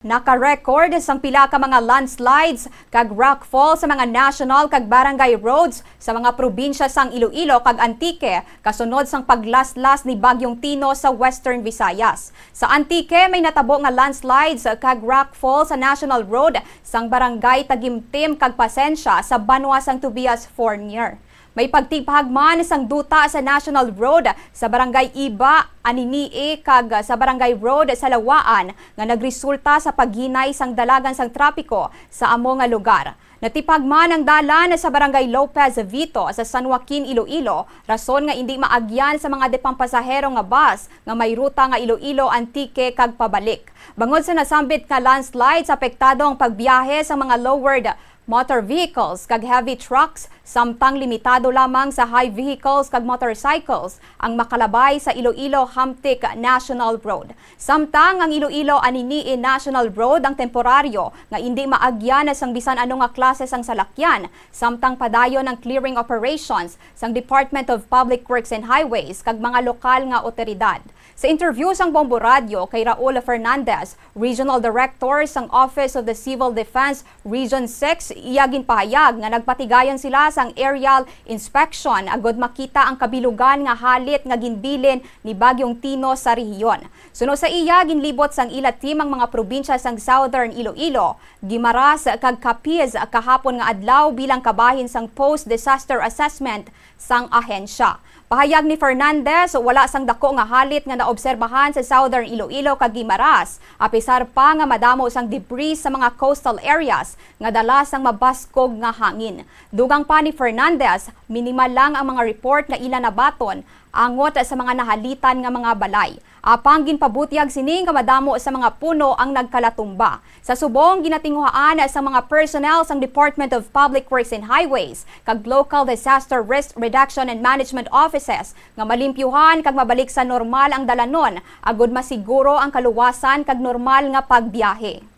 Naka-record sang pila ka mga landslides kag rockfall sa mga national kag barangay roads sa mga probinsya sang Iloilo kag Antique kasunod sang paglaslas ni Bagyong Tino sa Western Visayas. Sa Antique may natabo nga landslides kag rockfall sa National Road sang barangay Tagimtim kag Pasensya sa Banwa sang Tobias Fournier. May pagtipahagman sang duta sa National Road sa Barangay Iba, Aninii kag sa Barangay Road sa Lawaan nga nagresulta sa paghinay sang dalagan sang trapiko sa amo nga lugar. Natipagman ang dalan sa Barangay Lopez Vito sa San Joaquin, Iloilo, rason nga hindi maagyan sa mga depang pasahero nga bus nga may ruta nga Iloilo, Antique kag pabalik. Bangod sa nasambit nga landslides, apektado ang pagbiyahe sa mga lowered motor vehicles kag heavy trucks samtang limitado lamang sa high vehicles kag motorcycles ang makalabay sa Iloilo Hamtic National Road. Samtang ang Iloilo Aninii National Road ang temporaryo nga hindi maagyan sang bisan ano nga klase sang salakyan samtang padayon ng clearing operations sang Department of Public Works and Highways kag mga lokal nga otoridad. Sa interview sang Bombo Radio kay Raul Fernandez, Regional Director sang Office of the Civil Defense Region 6, iyagin pahayag nga nagpatigayan sila sang aerial inspection agod makita ang kabilugan nga halit nga ginbilin ni Bagyong Tino sa rehiyon. Suno sa iya ginlibot sang ila team ang mga probinsya sang Southern Iloilo, Gimaras kag Capiz kahapon nga adlaw bilang kabahin sang post-disaster assessment sang ahensya. Pahayag ni Fernandez, wala sang dako nga halit nga naobserbahan sa Southern Iloilo kag Guimaras, apisar pa nga madamo sang debris sa mga coastal areas nga dala sang mabaskog nga hangin. Dugang pa ni Fernandez, minimal lang ang mga report nga ila nabaton angot sa mga nahalitan nga mga balay. Apang ginpabutiag sining kamadamo sa mga puno ang nagkalatumba. Sa subong ginatinguhaan sa mga personnel sang Department of Public Works and Highways kag Local Disaster Risk Reduction and Management Offices nga malimpyuhan kag mabalik sa normal ang dalanon agud masiguro ang kaluwasan kag normal nga pagbiyahe.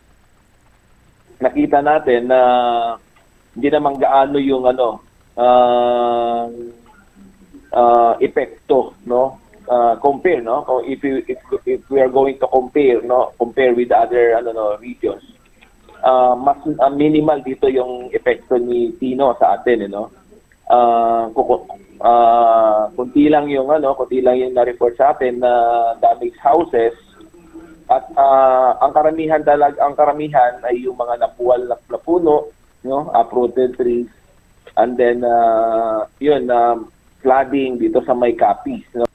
Nakita natin na hindi naman gaano yung ano ah ah, epekto no? Ah, compare no? If you, if, if we are going to compare no? Compare with the other ano no regions. Ah, mas ah, minimal dito yung epekto ni Tino sa atin eh, no? Kuku- ah, kunti lang yung ano kunti lang yung na-report sa atin na damaged houses at ah, ang karamihan talag ang karamihan ay yung mga napuwal na, na puno, no, uprooted trees. And then uh, yun um, flooding dito sa may Capiz, no.